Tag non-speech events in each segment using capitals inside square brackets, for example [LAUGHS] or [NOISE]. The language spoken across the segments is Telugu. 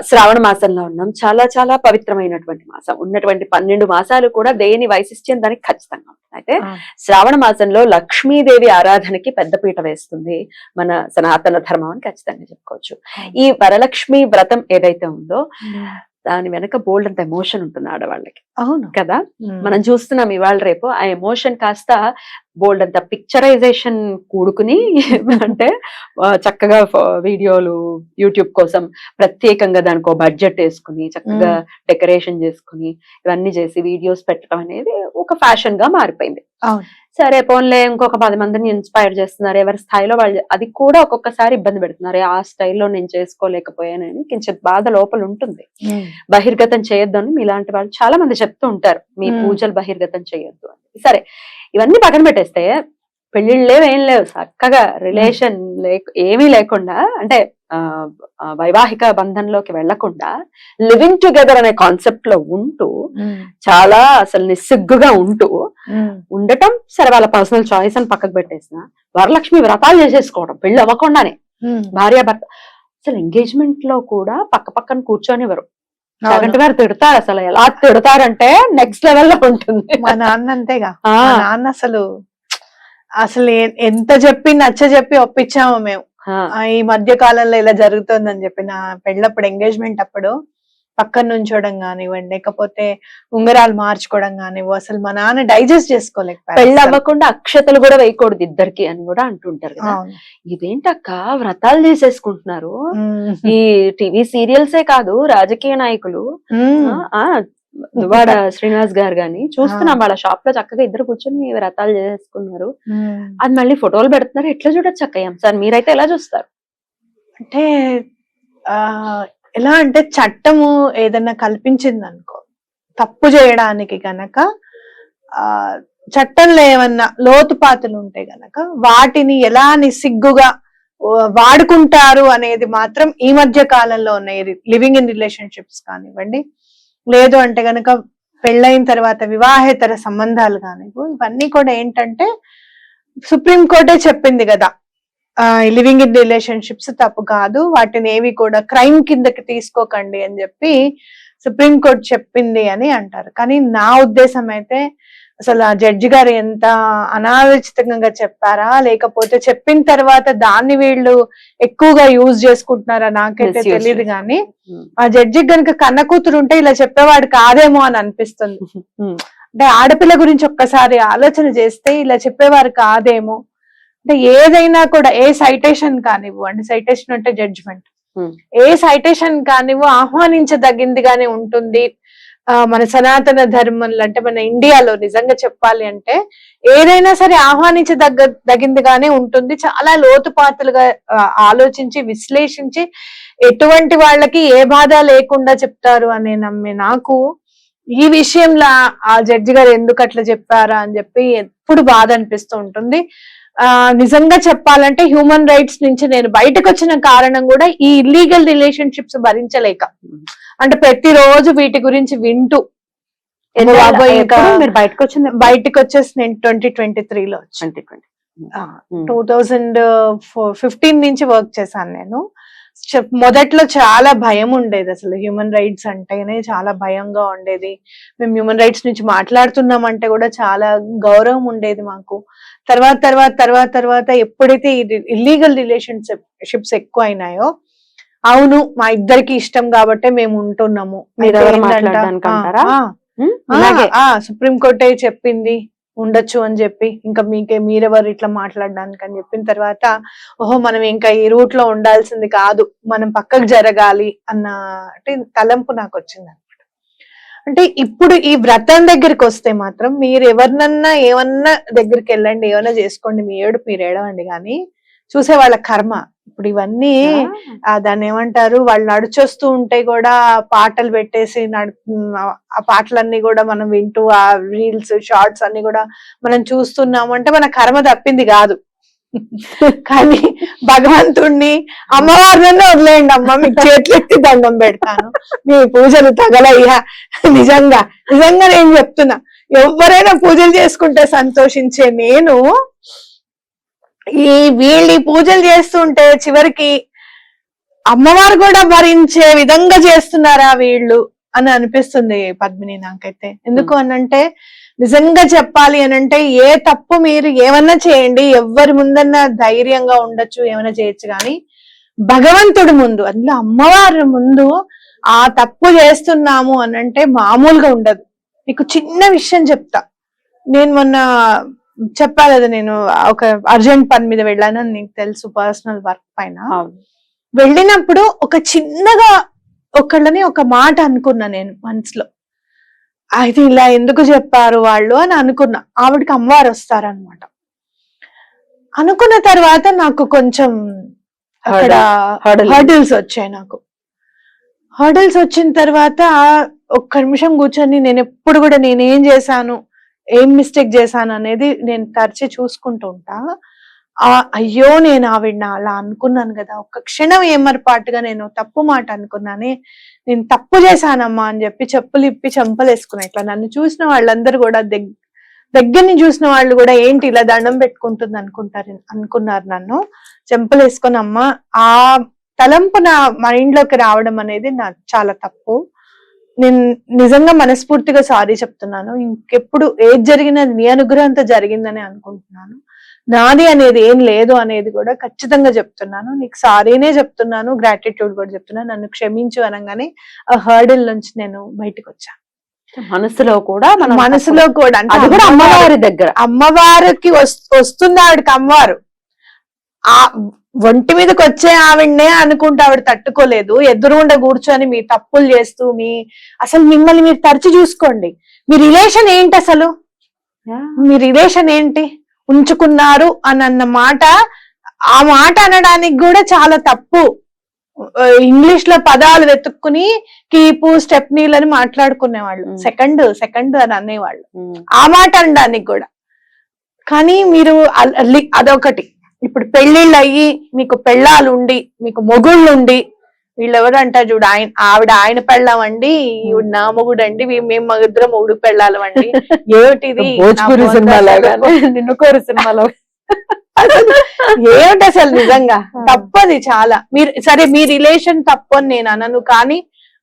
శ్రావణ మాసంలో ఉన్నాం. చాలా చాలా పవిత్రమైనటువంటి మాసం. ఉన్నటువంటి పన్నెండు మాసాలు కూడా దేని వైశిష్ట్యం దానికి ఖచ్చితంగా ఉంటుంది అయితే శ్రావణ మాసంలో లక్ష్మీదేవి ఆరాధనకి పెద్దపీట వేస్తుంది మన సనాతన ధర్మం అని ఖచ్చితంగా చెప్పుకోవచ్చు. ఈ వరలక్ష్మి వ్రతం ఏదైతే ఉందో దాని వెనక బోల్డ్ అంత ఎమోషన్ ఉంటుంది ఆడవాళ్ళకి. అవును. కదా? మనం చూస్తున్నాం ఇవాళ రేపు ఆ ఎమోషన్ కాస్త బోల్డ్ అంత పిక్చరైజేషన్ కూడుకుని అంటే చక్కగా వీడియోలు యూట్యూబ్ కోసం ప్రత్యేకంగా దానికి ఒక బడ్జెట్ వేసుకుని చక్కగా డెకరేషన్ చేసుకుని ఇవన్నీ చేసి వీడియోస్ పెట్టడం అనేది ఒక ఫ్యాషన్గా మారిపోయింది. సరే పోన్లే ఇంకొక పది మందిని ఇన్స్పైర్ చేస్తున్నారు. ఎవరి స్థాయిలో వాళ్ళు అది కూడా ఒక్కొక్కసారి ఇబ్బంది పెడుతున్నారు. ఆ స్థాయిలో నేను చేసుకోలేకపోయానని కించిత్ బాధ లోపల ఉంటుంది. బహిర్గతం చేయొద్దు అని మీలాంటి వాళ్ళు చాలా మంది చెప్తూ ఉంటారు. మీ. పూజలు బహిర్గతం చేయొద్దు అని. సరే ఇవన్నీ పక్కన పెట్టేస్తే పెళ్ళిళ్ళు లేవు ఏం లేవు. చక్కగా రిలేషన్ లేక ఏమీ లేకుండా అంటే వైవాహిక బంధంలోకి వెళ్ళకుండా లివింగ్ టుగెదర్ అనే కాన్సెప్ట్లో ఉంటూ చాలా అసలు నిస్సిగ్గుగా ఉంటూ ఉండటం సరే వాళ్ళ పర్సనల్ చాయిస్ అని పక్కకు పెట్టేసిన వరలక్ష్మి వ్రతాలు చేసేసుకోవడం పెళ్ళి అవ్వకుండానే. భార్య భర్త అసలు ఎంగేజ్మెంట్లో కూడా పక్క పక్కన కూర్చొనివ్వరు. జగన్ గారు తిడతారు అసలు. ఎలా తిడతారంటే నెక్స్ట్ లెవెల్లో ఉంటుంది. మా నాన్న అంతేగా. నాన్న అసలు అసలు ఎంత చెప్పి నచ్చ చెప్పి ఒప్పించాము మేము. ఈ మధ్య కాలంలో ఇలా జరుగుతుందని చెప్పి నా పెళ్ళప్పుడు ఎంగేజ్మెంట్ అప్పుడు పక్కన నుంచోడం కానివ్వండి లేకపోతే ఉంగరాలు మార్చుకోవడం కానివ్వు అసలు మా నాన్న డైజెస్ట్ చేసుకోలేకపోయారు పెళ్ళి అసలు. అవ్వకుండా అక్షతలు కూడా వేయకూడదు ఇద్దరికి అని కూడా అంటుంటారు కదా. ఇదేంటక్క వ్రతాలు చేసేసుకుంటున్నారు. ఈ టీవీ సీరియల్సే కాదు రాజకీయ నాయకులు దువాడ శ్రీనివాస్ గారు గాని చూస్తున్నాం వాళ్ళ షాప్లో చక్కగా ఇద్దరు కూర్చొని వ్రతాలు చేసేసుకున్నారు ఉమ్. అది మళ్ళీ ఫోటోలు పెడుతున్నారు. ఎట్లా చూడొచ్చు అక్క సార్ మీరైతే ఎలా చూస్తారు? అంటే ఆ ఎలా అంటే చట్టము ఏదన్నా కల్పించింది అనుకో తప్పు చేయడానికి గనక ఆ చట్టంలో ఏమన్నా లోతుపాతులు ఉంటే గనక వాటిని ఎలా నిస్సిగ్గుగా ఓ, వాడుకుంటారు అనేది మాత్రం ఈ మధ్య కాలంలో ఉన్నాయి లివింగ్ ఇన్ రిలేషన్షిప్స్ కానివ్వండి లేదు అంటే గనక పెళ్ళైన తర్వాత వివాహేతర సంబంధాలు కానీ ఇవన్నీ కూడా ఏంటంటే సుప్రీం కోర్టే చెప్పింది కదా. లివింగ్ ఇన్ రిలేషన్షిప్స్ తప్పు కాదు వాటిని ఏవి కూడా క్రైమ్ కిందకి తీసుకోకండి అని చెప్పి సుప్రీం కోర్ట్ చెప్పింది అని అంటారు. కానీ నా ఉద్దేశం అయితే అసలు ఆ జడ్జి గారు ఎంత అనాలోచితంగా చెప్పారా? లేకపోతే చెప్పిన తర్వాత దాన్ని వీళ్ళు ఎక్కువగా యూజ్ చేసుకుంటున్నారా? నాకైతే తెలియదు కానీ ఉమ్. ఆ జడ్జికి గనుక కన్న కూతురు ఉంటే ఇలా చెప్పేవాడు కాదేమో అని అనిపిస్తుంది. ఉమ్. అంటే ఆడపిల్ల గురించి ఒక్కసారి ఆలోచన చేస్తే ఇలా చెప్పేవారు కాదేమో. అంటే ఏదైనా కూడా ఏ సైటేషన్ కానివ్వు అంటే సైటేషన్ అంటే జడ్జ్మెంట్ Hmm. ఏ సైటేషన్ కానివ్వు ఆహ్వానించదగిందిగానే ఉంటుంది. మన సనాతన ధర్మంలో అంటే మన ఇండియాలో నిజంగా చెప్పాలి అంటే ఏదైనా సరే ఆహ్వానించదగ్గ దగిందిగానే ఉంటుంది. చాలా లోతుపాతులుగా ఆలోచించి విశ్లేషించి ఎటువంటి వాళ్ళకి ఏ బాధ లేకుండా చెప్తారు అనే నమ్మే నాకు ఈ విషయంలో ఆ జడ్జి గారు ఎందుకు అట్లా చెప్పారా అని చెప్పి ఎప్పుడు బాధ అనిపిస్తూ ఉంటుంది. ఆ నిజంగా చెప్పాలంటే హ్యూమన్ రైట్స్ నుంచి నేను బయటకు వచ్చిన కారణం కూడా ఈ ఇల్లీగల్ రిలేషన్షిప్స్ భరించలేక. అంటే ప్రతిరోజు వీటి గురించి వింటూ. మీరు బయటకు వచ్చింది బయటకు వచ్చేసి నేను ట్వంటీ ట్వంటీ త్రీలో twenty twenty. Two thousand fifteen నుంచి వర్క్ చేశాను నేను. మొదట్లో చాలా భయం ఉండేది అసలు. హ్యూమన్ రైట్స్ అంటేనే చాలా భయంగా ఉండేది. మేము హ్యూమన్ రైట్స్ నుంచి మాట్లాడుతున్నాం అంటే కూడా చాలా గౌరవం ఉండేది మాకు. తర్వాత తర్వాత తర్వాత తర్వాత ఎప్పుడైతే ఇల్లీగల్ రిలేషన్షిప్స్ ఎక్కువ అయినాయో అవును మా ఇద్దరికి ఇష్టం కాబట్టే మేము ఉంటున్నాము. మీరు అయితే ఎవరు ఏంటంట- మాట్లాడడానికి అంటారా? ఆ, ఉమ్, ఆ, అలాగే ఆ సుప్రీం కోర్టే చెప్పింది ఉండొచ్చు అని చెప్పి. ఇంకా మీకే మీరెవరు ఇట్లా మాట్లాడడానికి అని చెప్పిన తర్వాత ఓహో మనం ఇంకా ఈ రూట్లో ఉండాల్సింది కాదు మనం పక్కకు జరగాలి అన్న అంటే తలంపు నాకు వచ్చింది అనమాట అంటే ఇప్పుడు ఈ వ్రతం దగ్గరికి వస్తే మాత్రం మీరు ఎవరినన్నా ఏమన్నా దగ్గరికి వెళ్ళండి ఏమన్నా చేసుకోండి మీ ఏడు మీరు ఏడవండి కానీ చూసే వాళ్ళ కర్మ. ఇప్పుడు ఇవన్నీ ఆ. దాన్ని ఏమంటారు? వాళ్ళు నడిచొస్తూ ఉంటే కూడా పాటలు పెట్టేసి ఆ- పాటలన్నీ కూడా మనం వింటూ ఆ రీల్స్ షార్ట్స్ అన్ని కూడా మనం చూస్తున్నాము అంటే మన కర్మ తప్పింది కాదు. [LAUGHS] కానీ భగవంతుణ్ణి అమ్మవారినన్నా వదిలేయండి అమ్మ మీకు చేతులు ఎత్తి దండం పెడతాను. మీ పూజలు తగలయ్యా. నిజంగా నిజంగా నేను చెప్తున్నా. ఎవరైనా పూజలు చేసుకుంటే సంతోషించే నేను ఈ వీళ్ళు పూజలు చేస్తుంటే చివరికి అమ్మవారు కూడా భరించే విధంగా చేస్తున్నారా వీళ్ళు అని అనిపిస్తుంది పద్మిని నాకైతే. ఎందుకు అనంటే నిజంగా చెప్పాలి అనంటే ఏ తప్పు మీరు ఏమన్నా చేయండి ఎవరి ముందన్నా ధైర్యంగా ఉండొచ్చు ఏమైనా చేయొచ్చు కానీ భగవంతుడి ముందు అందులో అమ్మవారి ముందు ఆ తప్పు చేస్తున్నాము అనంటే మామూలుగా ఉండదు. నీకు చిన్న విషయం చెప్తా. నేను మొన్న చెప్పా కదా నేను ఒక అర్జెంట్ పని మీద వెళ్ళానని నీకు తెలుసు పర్సనల్ వర్క్ పైన. వెళ్ళినప్పుడు ఒక చిన్నగా ఒకళ్ళని ఒక మాట అనుకున్నా నేను మనసులో. అయితే ఇలా ఎందుకు చెప్పారు వాళ్ళు అని అనుకున్నా. ఆవిడకి అమ్మవారు వస్తారనమాట అనుకున్న తర్వాత నాకు కొంచెం అక్కడ. హర్డిల్స్ వచ్చాయి నాకు. హర్డిల్స్ వచ్చిన తర్వాత ఒక్క నిమిషం కూర్చొని నేను ఎప్పుడు కూడా నేనేం చేశాను ఏం మిస్టేక్ చేశాను అనేది నేను తరచి చూసుకుంటూ ఉంటా. ఆ అయ్యో నేను ఆవిడ అలా అనుకున్నాను కదా ఒక్క క్షణం ఏమరపాటుగా నేను తప్పు మాట అనుకున్నానే నేను తప్పు చేశానమ్మా అని చెప్పి చెప్పులు ఇప్పి చెంపలు ఇట్లా నన్ను చూసిన వాళ్ళందరూ కూడా దగ్గ దగ్గరని చూసిన వాళ్ళు కూడా ఏంటి ఇలా దండం పెట్టుకుంటుంది అనుకుంటారు అనుకున్నారు నన్ను. చెంపలు అమ్మ ఆ తలంపు నా మైండ్లోకి రావడం అనేది నా చాలా తప్పు. నేను నిజంగా మనస్ఫూర్తిగా సారీ చెప్తున్నాను. ఇంకెప్పుడు ఏది జరిగినా నీ అనుగ్రహంతో జరిగిందని అనుకుంటున్నాను. నాది అనేది ఏం లేదు అనేది కూడా ఖచ్చితంగా చెప్తున్నాను. నీకు సారీనే చెప్తున్నాను గ్రాటిట్యూడ్ కూడా చెప్తున్నాను. నన్ను క్షమించు అనగానే ఆ హర్డిల్ నుంచి నేను బయటకు వచ్చాను మనసులో కూడా మనం మనసులో కూడా అంటే అమ్మవారి దగ్గర. అమ్మవారికి వస్- వస్తుంది ఆవిడకి అమ్మవారు. ఆ ఒంటి మీదకి వచ్చే ఆవిడనే అనుకుంటే ఆవిడ తట్టుకోలేదు. ఎదురుగుండా కూర్చొని మీ తప్పులు చేస్తూ మీ అసలు మిమ్మల్ని మీరు తరచి చూసుకోండి. మీ రిలేషన్ ఏంటి అసలు? మీ రిలేషన్ ఏంటి? ఉంచుకున్నారు అని అన్న మాట ఆ మాట అనడానికి కూడా చాలా తప్పు. ఇంగ్లీష్లో పదాలు వెతుక్కుని కీపు స్టెప్నీలని మాట్లాడుకునేవాళ్ళు. సెకండ్ సెకండ్ అని అనేవాళ్ళు. ఆ మాట అనడానికి కూడా. కానీ మీరు అదొకటి. ఇప్పుడు పెళ్ళిళ్ళు అయ్యి మీకు పెళ్ళాలు ఉండి మీకు మొగుళ్ళు ఉండి వీళ్ళు ఎవరు అంటారు చూడు ఆయన ఆవిడ ఆయన పెళ్ళాం అండి ఈవిడ నా మొగుడు అండి మేము మా ఇద్దరం మొగుడు పెళ్ళాలం అండి [LAUGHS] ఏమిటిది భోజ్పురి నా సినిమా బోందా లాగానే [LAUGHS] నిన్ను కోరు సినిమాలో. ఏమిటి అసలు నిజంగా? తప్పది చాలా. మీరు సరే మీ రిలేషన్ తప్పు అని నేను అనను కానీ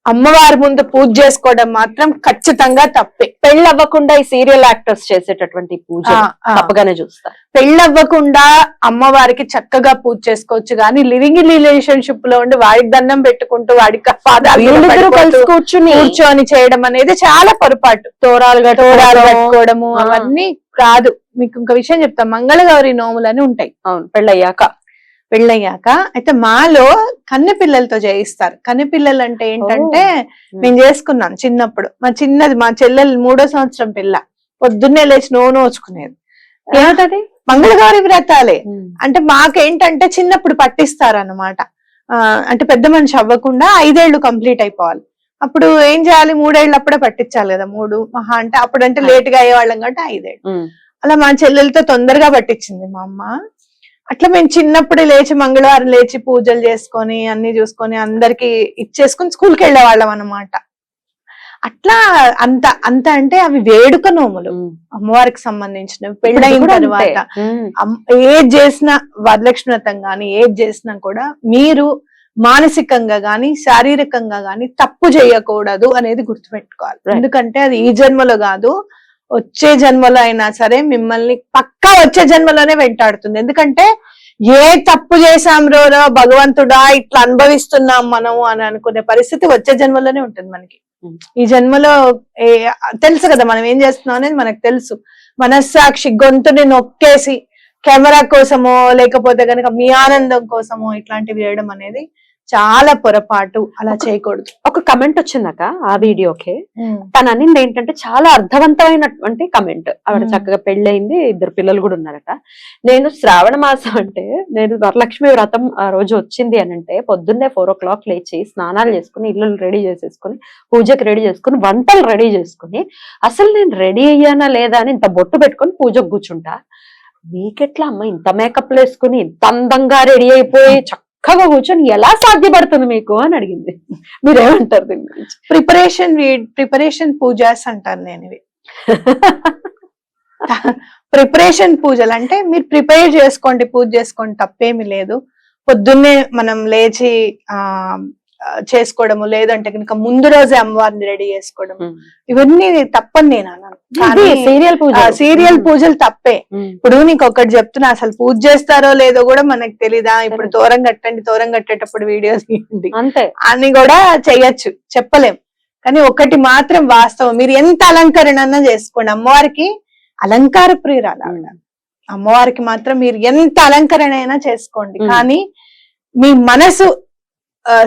అమ్మవారి ముందు పూజ చేసుకోవడం మాత్రం ఖచ్చితంగా తప్పే. పెళ్ళి అవ్వకుండా ఈ సీరియల్ యాక్టర్స్ చేసేటటువంటి పూజ. తప్పగానే చూస్తా. పెళ్ళవ్వకుండా అమ్మవారికి చక్కగా పూజ చేసుకోవచ్చు. కానీ లివింగ్ రిలేషన్షిప్లో ఉండి వాడికి దండం పెట్టుకుంటూ వాడికి పాదాల కలిసి కూర్చుని కూర్చొని చేయడం అనేది చాలా పొరపాటు. తోరాలు తోరాలు కట్టుకోవడం. కట్టుకోవడము. అవన్నీ కాదు. మీకు ఇంక విషయం చెప్తా. మంగళగౌరి నోములు అని ఉంటాయి. అవును పెళ్ళయ్యాక. పెళ్ళయ్యాక. అయితే మాలో కన్నె పిల్లలతో చేయిస్తారు కన్నె పిల్లలు అంటే ఏంటంటే ఉమ్. నేను చేసుకున్నాను చిన్నప్పుడు. మా చిన్నది మా చెల్లెలు మూడో సంవత్సరం పిల్ల. పొద్దున్నే లేచి నోను నోచుకునేది. ఏమిటది? మంగళగౌరి వ్రతాలే. అంటే మాకేంటంటే చిన్నప్పుడు పట్టిస్తారు అన్నమాట ఆ, అంటే పెద్ద మనిషి అవ్వకుండా ఐదేళ్ళు కంప్లీట్ అయిపోవాలి. అప్పుడు ఏం చేయాలి? మూడేళ్ళు అప్పుడే పట్టించాలి కదా. మూడు మహా అంటే అప్పుడంటే లేట్గా అయ్యేవాళ్ళం కాబట్టి ఐదేళ్ళు. అలా మా చెల్లెలతో తొందరగా పట్టించింది మా అమ్మ. అట్లా మేము చిన్నప్పుడు లేచి మంగళవారం లేచి పూజలు చేసుకొని అన్ని చూసుకొని అందరికి ఇచ్చేసుకొని స్కూల్కి వెళ్ళేవాళ్ళం అన్నమాట అట్లా అంత అంత అంటే అవి వేడుక నోములు. అమ్మవారికి సంబంధించినవి పెళ్ళైన. తర్వాత ఏది చేసినా వరలక్ష్మి వ్రతం గాని ఏది చేసినా కూడా మీరు మానసికంగా గాని శారీరకంగా గాని తప్పు చేయకూడదు అనేది గుర్తుపెట్టుకోవాలి. ఎందుకంటే అది ఈ జన్మలో కాదు వచ్చే జన్మలో అయినా సరే మిమ్మల్ని పక్కా వచ్చే జన్మలోనే వెంటాడుతుంది. ఎందుకంటే ఏ తప్పు చేశాం రోరో భగవంతుడా ఇట్లా అనుభవిస్తున్నాం మనము అని అనుకునే పరిస్థితి వచ్చే జన్మలోనే ఉంటుంది మనకి. ఈ జన్మలో ఏ- తెలుసు కదా మనం ఏం చేస్తున్నాం అనేది మనకు తెలుసు. మనస్సాక్షి గొంతుని నొక్కేసి కెమెరా కోసమో లేకపోతే కనుక మీ ఆనందం కోసమో ఇట్లాంటివి చేయడం అనేది చాలా పొరపాటు అలా చేయకూడదు. ఒక కమెంట్ వచ్చిందాక ఆ వీడియోకి. తను అనింది ఏంటంటే చాలా అర్థవంతమైనటువంటి కమెంట్ ఆవిడ. చక్కగా పెళ్ళయింది ఇద్దరు పిల్లలు కూడా ఉన్నారట. నేను శ్రావణ మాసం అంటే నేను వరలక్ష్మి వ్రతం ఆ రోజు వచ్చింది అని అంటే పొద్దున్నే ఫోర్ ఓ క్లాక్ లేచి స్నానాలు చేసుకుని ఇల్లు రెడీ చేసేసుకుని పూజకి రెడీ చేసుకుని వంటలు రెడీ చేసుకుని అసలు నేను రెడీ అయ్యానా లేదా అని ఇంత బొట్టు పెట్టుకొని పూజకు కూర్చుంటా. మీకెట్లా అమ్మ ఇంత మేకప్ వేసుకుని ఇంత అందంగా రెడీ అయిపోయి చక్కగా కూర్చొని ఎలా సాధ్యపడుతుంది మీకు అని అడిగింది. మీరేమంటారు దీని గురించి? ప్రిపరేషన్ ప్రిపరేషన్ పూజాస్ అంటారు నేను ఇవి. ప్రిపరేషన్ పూజలు అంటే మీరు ప్రిపేర్ చేసుకోండి పూజ చేసుకోండి తప్పేమి లేదు. పొద్దున్నే మనం లేచి ఆ, చేసుకోవడము లేదంటే కనుక ముందు రోజే అమ్మవారిని రెడీ చేసుకోవడం. ఇవన్నీ తప్పని నేను అన్నాను. సీరియల్ పూజ సీరియల్ పూజలు తప్పే. ఇప్పుడు నీకు ఒకటి చెప్తున్నా అసలు పూజ చేస్తారో లేదో కూడా మనకు తెలీదా? ఇప్పుడు. తోరం కట్టండి తోరం కట్టేటప్పుడు వీడియోస్ తీయండి. అంతే. అని కూడా చెయ్యొచ్చు చెప్పలేం. కానీ ఒకటి మాత్రం వాస్తవం. మీరు ఎంత అలంకరణ అన్నా చేసుకోండి. అమ్మవారికి అలంకార ప్రియురాలు. అమ్మవారికి మాత్రం మీరు ఎంత అలంకరణ అయినా చేసుకోండి. కానీ మీ మనసు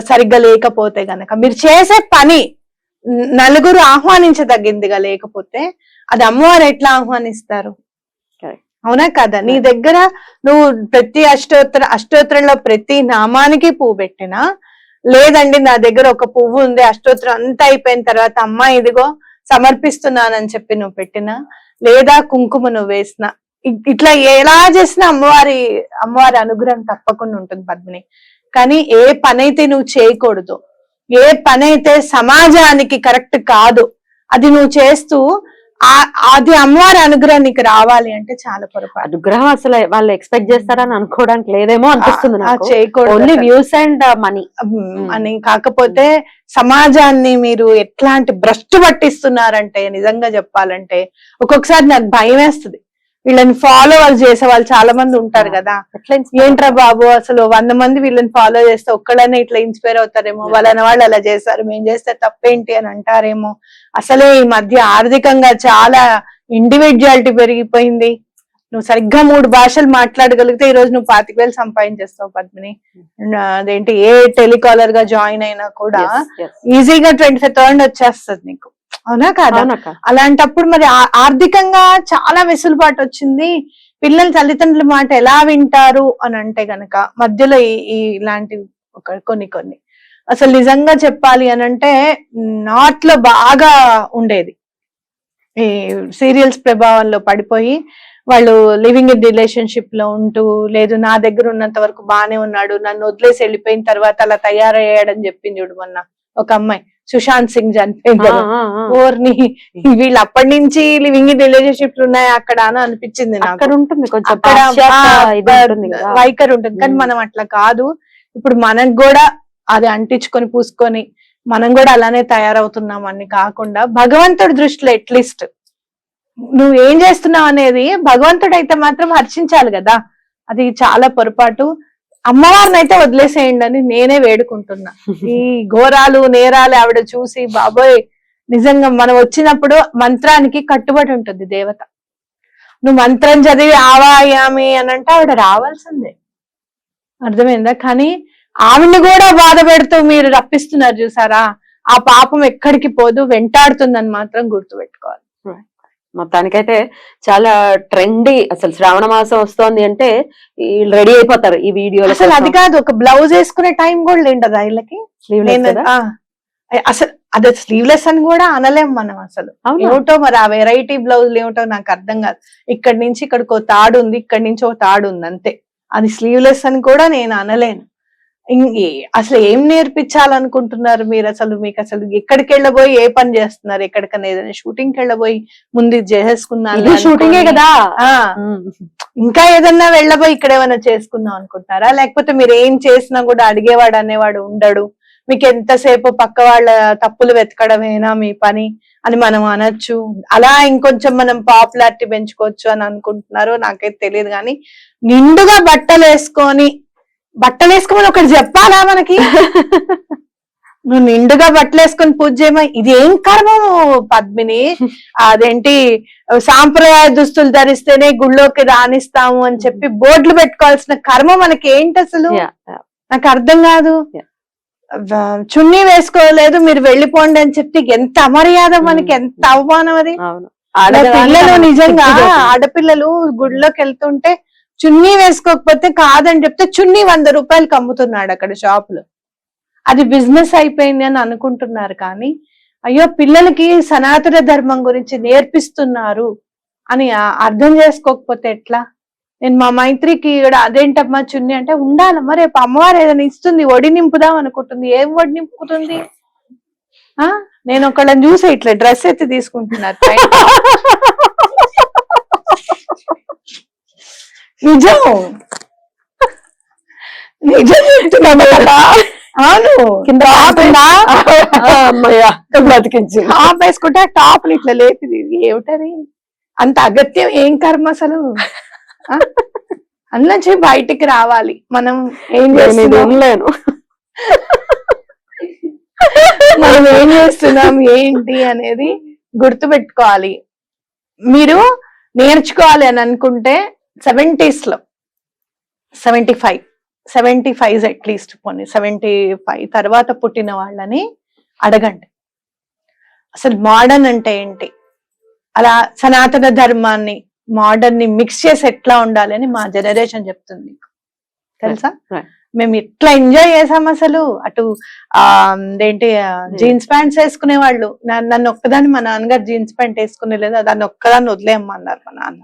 సరిగ్గా లేకపోతే గనక మీరు చేసే పని నలుగురు ఆహ్వానించదగిందిగా లేకపోతే అది అమ్మవారు ఎట్లా ఆహ్వానిస్తారు. అవునా కదా నీ. దగ్గర నువ్వు ప్రతి అష్టోత్తర అష్టోత్తరంలో ప్రతి నామానికి పువ్వు పెట్టినా లేదండి నా దగ్గర ఒక పువ్వు ఉంది అష్టోత్తరం అంతా అయిపోయిన తర్వాత అమ్మా ఇదిగో సమర్పిస్తున్నానని చెప్పి నువ్వు పెట్టినా లేదా కుంకుమ నువ్వు వేసిన ఇట్లా ఎలా చేసినా అమ్మవారి అమ్మవారి అనుగ్రహం తప్పకుండా ఉంటుంది పద్మిని కానీ ఏ పనైతే నువ్వు చేయకూడదు ఏ పనైతే సమాజానికి కరెక్ట్ కాదు అది నువ్వు చేస్తూ ఆ- అది అమ్మవారి అనుగ్రహం నీకు రావాలి అంటే చాలా పొరపాటు. అనుగ్రహం అసలు వాళ్ళు ఎక్స్పెక్ట్ చేస్తారని అనుకోవడానికి లేదేమో అనిపిస్తుంది చేయకూడదు. వ్యూస్ అండ్ మనీ అని కాకపోతే సమాజాన్ని మీరు ఎట్లాంటి భ్రష్టు పట్టిస్తున్నారంటే నిజంగా చెప్పాలంటే ఒక్కొక్కసారి నాకు భయం వేస్తుంది వీళ్ళని ఫాలో చేసే వాళ్ళు చాలా మంది ఉంటారు కదా. ఏంట్రా బాబు అసలు వంద మంది వీళ్ళని ఫాలో చేస్తే ఒక్కళ్ళనే ఇట్లా ఇన్స్పైర్ అవుతారేమో? వాళ్ళని వాళ్ళు అలా చేస్తారు మేం చేస్తే తప్పేంటి అని అంటారేమో? అసలే ఈ మధ్య ఆర్థికంగా చాలా ఇండివిజువాలిటీ పెరిగిపోయింది. నువ్వు సరిగ్గా మూడు భాషలు మాట్లాడగలిగితే ఈ రోజు నువ్వు పాతిక వేలు సంపాదించేస్తావు పద్మిని. నా- అదేంటి ఏ టెలికాలర్గా జాయిన్ అయినా కూడా ఈజీగా ట్వంటీ ఫైవ్ థౌసండ్ వచ్చేస్తుంది నీకు. అవునా కాదా? అలాంటప్పుడు మరి ఆర్థికంగా చాలా వెసులుబాటు వచ్చింది. పిల్లలు తల్లిదండ్రుల మాట ఎలా వింటారు అని అంటే గనక మధ్యలో ఇలాంటి ఒక కొన్ని కొన్ని. అసలు నిజంగా చెప్పాలి అని అంటే నాట్లో బాగా ఉండేది. ఈ సీరియల్స్ ప్రభావంలో పడిపోయి వాళ్ళు లివింగ్ ఇన్ రిలేషన్షిప్లో ఉంటూ లేదు నా దగ్గర ఉన్నంత వరకు బానే ఉన్నాడు నన్ను వదిలేసి వెళ్ళిపోయిన తర్వాత అలా తయారయ్యాడని చెప్పింది చూడు మొన్న ఒక అమ్మాయి. సుశాంత్ సింగ్ చనిపోయింది కదా. ఓర్ని. వీళ్ళు అప్పటి నుంచి లివింగ్ ఇన్ రిలేషన్షిప్ ఉన్నాయి అక్కడ అని అనిపించింది అక్కడ ఉంటుంది కొంచెం వైఖరి ఉంటుంది. కానీ. మనం అట్లా కాదు. ఇప్పుడు మనకు కూడా అది అంటించుకొని పూసుకొని మనం కూడా అలానే తయారవుతున్నాం అని కాకుండా భగవంతుడి దృష్టిలో అట్లీస్ట్ నువ్వు ఏం చేస్తున్నావు అనేది భగవంతుడు అయితే మాత్రం హర్షించాలి కదా. అది చాలా పొరపాటు. అమ్మవారిని అయితే వదిలేసేయండి అని నేనే వేడుకుంటున్నా. ఈ ఘోరాలు నేరాలు ఆవిడ చూసి బాబోయ్ నిజంగా మనం వచ్చినప్పుడు మంత్రానికి కట్టుబడి ఉంటుంది దేవత. నువ్వు మంత్రం చదివి ఆవాయామి అని అంటే ఆవిడ రావాల్సిందే. అర్థమైందా? కానీ ఆవిడ్ని కూడా బాధ పెడుతూ మీరు రప్పిస్తున్నారు చూసారా? ఆ పాపం ఎక్కడికి పోదు వెంటాడుతుందని మాత్రం గుర్తుపెట్టుకోవాలి. మొత్తానికైతే చాలా ట్రెండీ అసలు శ్రావణ మాసం వస్తోంది అంటే రెడీ అయిపోతారు ఈ వీడియోలో అసలు అది కాదు ఒక బ్లౌజ్ వేసుకునే టైం కూడా లేంటదా వీళ్ళకి అసలు అది స్లీవ్లెస్ అని కూడా అనలేం మనం అసలు. ఏమిటో మరి ఆ వెరైటీ బ్లౌజ్ ఏమిటో నాకు అర్థం కాదు. ఇక్కడి నుంచి ఇక్కడికి ఒక తాడు ఉంది ఇక్కడి నుంచి ఒక తాడు ఉంది అంతే. అది స్లీవ్లెస్ అని కూడా నేను అనలేను. అసలు ఏం నేర్పించాలనుకుంటున్నారు మీరు అసలు? మీకు అసలు ఎక్కడికి వెళ్ళబోయి ఏ పని చేస్తున్నారు? ఎక్కడికన్నా ఏదైనా షూటింగ్కి వెళ్ళబోయి ముందు ఇది షూటింగే కదా. ఇంకా ఏదన్నా వెళ్ళబోయి ఇక్కడ ఏమైనా చేసుకుందాం అనుకుంటున్నారా? లేకపోతే మీరు ఏం చేసినా కూడా అడిగేవాడు అనేవాడు ఉండడు. మీకు ఎంతసేపు పక్క వాళ్ళ తప్పులు వెతకడమేనా మీ పని అని మనం అనొచ్చు. అలా ఇంకొంచెం మనం పాపులారిటీ పెంచుకోవచ్చు అని అనుకుంటున్నారో నాకైతే తెలియదు కానీ నిండుగా బట్టలు వేసుకొని బట్టలు వేసుకోమని ఒకటి చెప్పాలా మనకి? [LAUGHS] నువ్వు నిండుగా బట్టలు వేసుకొని పూజ చేయమా? ఇది ఏం కర్మము పద్మిని? అదేంటి సాంప్రదాయ దుస్తులు ధరిస్తేనే గుళ్ళోకి రాణిస్తాము అని చెప్పి బోర్డులు పెట్టుకోవాల్సిన కర్మ మనకి ఏంటి అసలు. నాకు అర్థం కాదు. చున్నీ వేసుకోలేదు మీరు వెళ్ళిపోండి అని చెప్తే ఎంత అమర్యాద మనకి. ఎంత అవమానం అది? అవును. అలా పిల్లలు ఆడదానికి నిజంగా. ఆడపిల్లలు గుడిలోకి వెళ్తుంటే చున్నీ వేసుకోకపోతే కాదని చెప్తే చున్నీ వంద రూపాయలకి అమ్ముతున్నాడు అక్కడ షాప్లో. అది బిజినెస్ అయిపోయింది అని అనుకుంటున్నారు కానీ అయ్యో పిల్లలకి సనాతన ధర్మం గురించి నేర్పిస్తున్నారు అని అర్థం చేసుకోకపోతే ఎట్లా? నేను మా మైత్రికి అదేంటమ్మా చున్నీ అంటే ఉండాలమ్మా రేపు అమ్మవారు ఏదైనా ఇస్తుంది ఒడి నింపుదాం అనుకుంటుంది. ఏం ఒడి నింపుతుంది? ఆ? నేను ఒకళ్ళని చూసే ఇట్లా డ్రెస్ ఎత్తి తీసుకుంటున్నారు [LAUGHS] పైన. నిజం. నిజం చెప్తున్నాను కదా అవును. కింద బతికించి టాప్ వేసుకుంటే. టాప్ ఇట్లా లేపిది. ఏమిటది? అంత అగత్యం ఏం కర్మ అసలు? అందులోంచి బయటికి రావాలి. మనం ఏం నేను ఇది చేస్తున్నాం? వినలేను. మనం ఏం చేస్తున్నాం? ఏంటి అనేది గుర్తు పెట్టుకోవాలి మీరు నేర్చుకోవాలి అని అనుకుంటే సెవెంటీస్లో. Seventy five seventy five at least పోనీ. సెవెంటీ ఫైవ్ తర్వాత పుట్టిన వాళ్ళని అడగండి. అసలు మోడర్న్ అంటే ఏంటి? అలా సనాతన ధర్మాన్ని మోడర్న్ని మిక్స్ చేసి ఎట్లా ఉండాలని మా జనరేషన్ చెప్తుంది మీకు. తెలుసా? మేము ఎట్లా ఎంజాయ్ చేసాం అసలు. అటు ఆ ఏంటి జీన్స్ ప్యాంట్స్ వేసుకునే వాళ్ళు నన్ను ఒక్కదాన్ని మా నాన్నగారు జీన్స్ ప్యాంట్ వేసుకునే లేదు దాన్ని ఒక్కదాన్ని వదిలేయమ్మన్నారు మా నాన్న.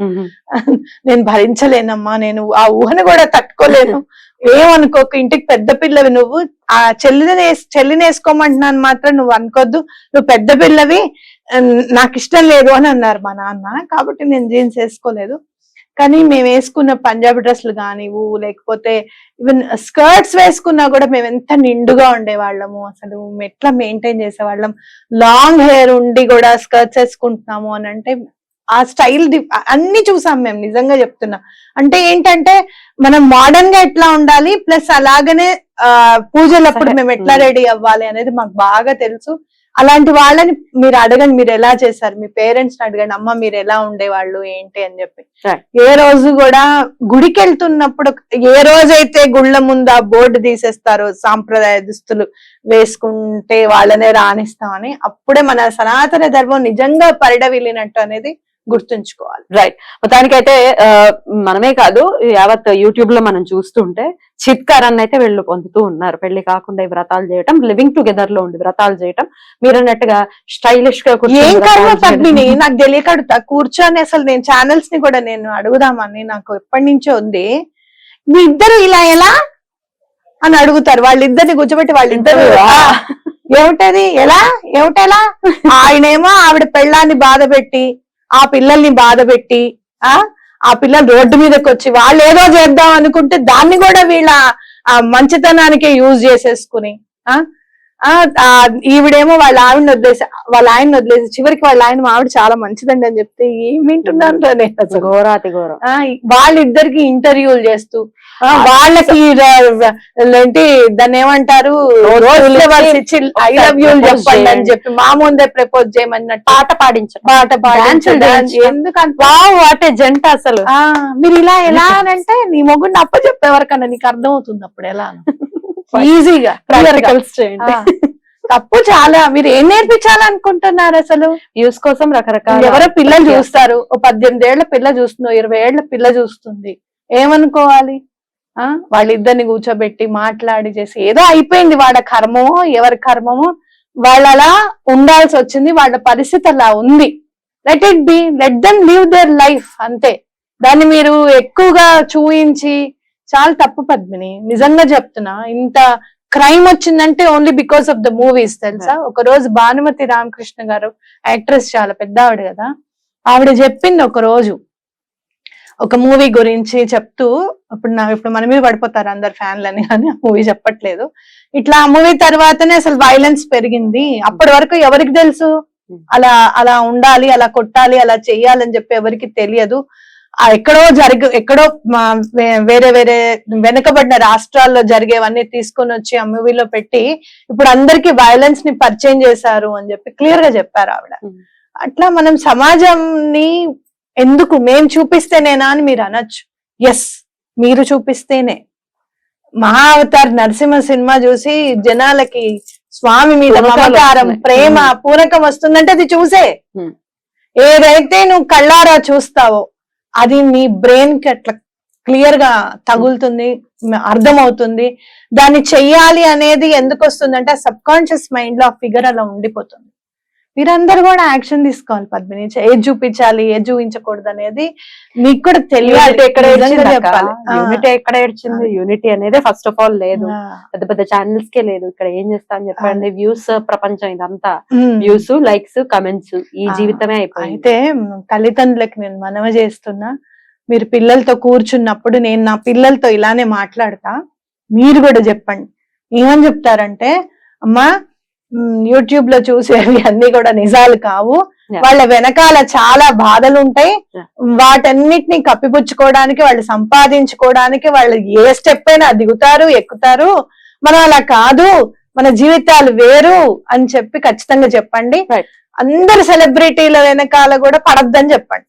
నేను భరించలేనమ్మా. నేను ఆ ఊహను కూడా తట్టుకోలేను. ఏమనుకోకు ఇంటికి పెద్ద పిల్లవి నువ్వు. ఆ చెల్లిని చెల్లిని వేసుకోమంటున్నాను మాత్రం నువ్వు అనుకోద్దు. నువ్వు పెద్ద పిల్లవి. నాకు ఇష్టం లేదు అని అన్నారు మా నాన్న. కాబట్టి నేను జీన్స్ వేసుకోలేదు. కానీ మేము వేసుకున్న పంజాబీ డ్రెస్సులు కానివ్వు లేకపోతే ఈవెన్ స్కర్ట్స్ వేసుకున్నా కూడా మేము ఎంత నిండుగా ఉండేవాళ్ళము అసలు ఎట్లా మెయింటైన్ చేసేవాళ్ళం లాంగ్ హెయిర్ ఉండి కూడా స్కర్ట్స్ వేసుకుంటున్నాము అని అంటే ఆ స్టైల్ అన్ని చూసాం మేము నిజంగా చెప్తున్నా అంటే ఏంటంటే మనం మోడర్న్గా ఎట్లా ఉండాలి ప్లస్ అలాగనే ఆ పూజలప్పుడు. మేము ఎట్లా. రెడీ అవ్వాలి అనేది మాకు బాగా తెలుసు అలాంటి వాళ్ళని మీరు అడగండి మీరు ఎలా చేశారు? మీ పేరెంట్స్ అడగండి అమ్మ మీరు ఎలా ఉండేవాళ్ళు? ఏంటి? అని చెప్పి. ఏ రోజు కూడా గుడికి వెళ్తున్నప్పుడు ఏ రోజైతే గుళ్ళ ముందు ఆ బోర్డు తీసేస్తారో సాంప్రదాయ దుస్తులు వేసుకుంటే వాళ్ళనే రాణిస్తామని అప్పుడే మన సనాతన ధర్మం నిజంగా పరిడవిల్లినట్టు అనేది గుర్తుంచుకోవాలి. రైట్ మొత్తానికైతే మనమే కాదు యావత్ యూట్యూబ్లో మనం చూస్తుంటే చిత్కారాన్ని అయితే వీళ్ళు పొందుతూ ఉన్నారు. పెళ్ళి కాకుండా ఈ వ్రతాలు చేయటం లివింగ్ టుగెదర్లో ఉండి వ్రతాలు చేయటం. మీరు అన్నట్టుగా స్టైలిష్గా. పద్మిని? నాకు తెలియక అడుగుతా. కూర్చొని అసలు నేను ఛానల్స్ని కూడా నేను అడుగుదామని నాకు ఎప్పటి నుంచో ఉంది. మీ ఇద్దరు ఇలా ఎలా? అని అడుగుతారు. వాళ్ళిద్దరిని కూర్చోబెట్టి వాళ్ళిద్దరు ఏమిటది? ఎలా? ఏమిటెలా? [LAUGHS] ఆయనేమో ఆవిడ పెళ్ళాన్ని బాధ పెట్టి ఆ పిల్లల్ని బాధ పెట్టి ఆ ఆ పిల్లలు రోడ్డు మీదకి వచ్చి వాళ్ళు ఏదో చేద్దాం అనుకుంటే దాన్ని కూడా వీళ్ళ ఆ యూజ్ చేసేసుకుని ఆ, ఈవిడేమో వాళ్ళ ఆవిడని వదిలేసి వాళ్ళ ఆయన్ని వదిలేసి చివరికి వాళ్ళ ఆయన మా ఆవిడ చాలా మంచిదండి అని చెప్తే ఏం వింటున్నాను నేను అసలు. ఘోరాతి ఘోరం. వాళ్ళిద్దరికి ఇంటర్వ్యూలు చేస్తూ వాళ్ళకి ఏంటి దాన్ని ఏమంటారు? ఐ లవ్ యూ propose చెప్పండి అని. చెప్పి మా ముందే ప్రపోజ్ చేయమన్నట్టు పాట పాడించడం. పాట పాడించు, వాటే జంట అసలు. మీరు ఇలా ఎలా అని అంటే నీ మొగుడిని అప్ప చెప్పేవరకన్నా నీకు అర్థం అవుతుంది అప్పుడు ఎలా ఈజీగా ప్రాక్టికల్స్ చేయండి తప్పు చాలా మీరు ఏం నేర్పించాలనుకుంటున్నారు అసలు? వ్యూస్ కోసం రకరకాల ఎవరో పిల్లలు చూస్తారు ఓ పద్దెనిమిది ఏళ్ళ పిల్ల చూస్తుంది ఇరవై ఏళ్ళ పిల్ల చూస్తుంది. ఏమనుకోవాలి? ఆ? వాళ్ళిద్దరిని కూర్చోబెట్టి మాట్లాడి చేసి ఏదో అయిపోయింది వాళ్ళ కర్మమో ఎవరి కర్మమో వాళ్ళు అలా ఉండాల్సి వచ్చింది వాళ్ళ పరిస్థితి అలా ఉంది. Let it be let them live their life అంతే. దాన్ని మీరు ఎక్కువగా చూయించి చాలా తప్పు పద్మిని. నిజంగా చెప్తున్నా ఇంత క్రైమ్ వచ్చిందంటే only because of the movies తెలుసా? ఒక రోజు భానుమతి రామకృష్ణ గారు యాక్ట్రెస్ చాలా పెద్ద ఆవిడ కదా? ఆవిడ చెప్పింది ఒక రోజు ఒక మూవీ గురించి చెప్తూ ఇప్పుడు నా ఇప్పుడు మన మీద పడిపోతారు అందరు ఫ్యాన్లని కానీ ఆ మూవీ చెప్పట్లేదు. ఇట్లా ఆ మూవీ తర్వాతనే అసలు వైలెన్స్ పెరిగింది. అప్పటి వరకు ఎవరికి తెలుసు? అలా అలా ఉండాలి అలా కొట్టాలి అలా చెయ్యాలని చెప్పి ఎవరికి తెలియదు. ఎక్కడో జరగ ఎక్కడో వేరే వేరే వెనుకబడిన రాష్ట్రాల్లో జరిగేవన్నీ తీసుకొని వచ్చి ఆ మూవీలో పెట్టి ఇప్పుడు అందరికి వైలెన్స్ని పరిచయం చేశారు అని చెప్పి క్లియర్గా చెప్పారు ఆవిడ. అట్లా మనం సమాజంని ఎందుకు మేం చూపిస్తేనేనా అని మీరు అనొచ్చు ఎస్ మీరు చూపిస్తేనే మహా అవతార్ నరసింహ సినిమా చూసి జనాలకి స్వామి మీద మమకారం. ప్రేమ. పూనకం వస్తుందంటే అది చూసే. ఏదైతే నువ్వు కళ్ళారా చూస్తావో అది మీ బ్రెయిన్కి అట్లా క్లియర్గా తగులుతుంది అర్థమవుతుంది. దాన్ని చెయ్యాలి అనేది ఎందుకు వస్తుంది అంటే సబ్ కాన్షియస్ మైండ్లో ఆ ఫిగర్ అలా ఉండిపోతుంది. మీరందరూ కూడా యాక్షన్ తీసుకోవాలి పద్మిని. ఏది చూపించాలి ఏది చూపించకూడదు అనేది మీకు కూడా తెలియాలి. ఎక్కడ. యూనిటీ ఎక్కడ ఏడ్చింది? యూనిటీ అనేది ఫస్ట్ ఆఫ్ ఆల్ లేదు. పెద్ద పెద్ద ఛానల్స్ కే లేదు. ఇక్కడ ఏం చేస్తా అని చెప్పండి. వ్యూస్ ప్రపంచం ఇదంతా. వ్యూస్ లైక్స్ కమెంట్స్ ఈ. జీవితమే అయిపోయింది. అయితే తల్లిదండ్రులకు నేను మనవ చేస్తున్నా. మీరు పిల్లలతో కూర్చున్నప్పుడు నేను నా పిల్లలతో ఇలానే మాట్లాడతా. మీరు కూడా చెప్పండి. ఏమని చెప్తారంటే అమ్మా యూట్యూబ్లో చూసేవి అన్ని కూడా నిజాలు కావు. వాళ్ళ వెనకాల చాలా బాధలు ఉంటాయి. వాటన్నిటిని కప్పిపుచ్చుకోవడానికి వాళ్ళు సంపాదించుకోవడానికి వాళ్ళు ఏ స్టెప్ అయినా దిగుతారు ఎక్కుతారు మనం అలా కాదు మన జీవితాలు వేరు అని చెప్పి ఖచ్చితంగా చెప్పండి. అందరు సెలబ్రిటీల వెనకాల కూడా పడద్దని చెప్పండి.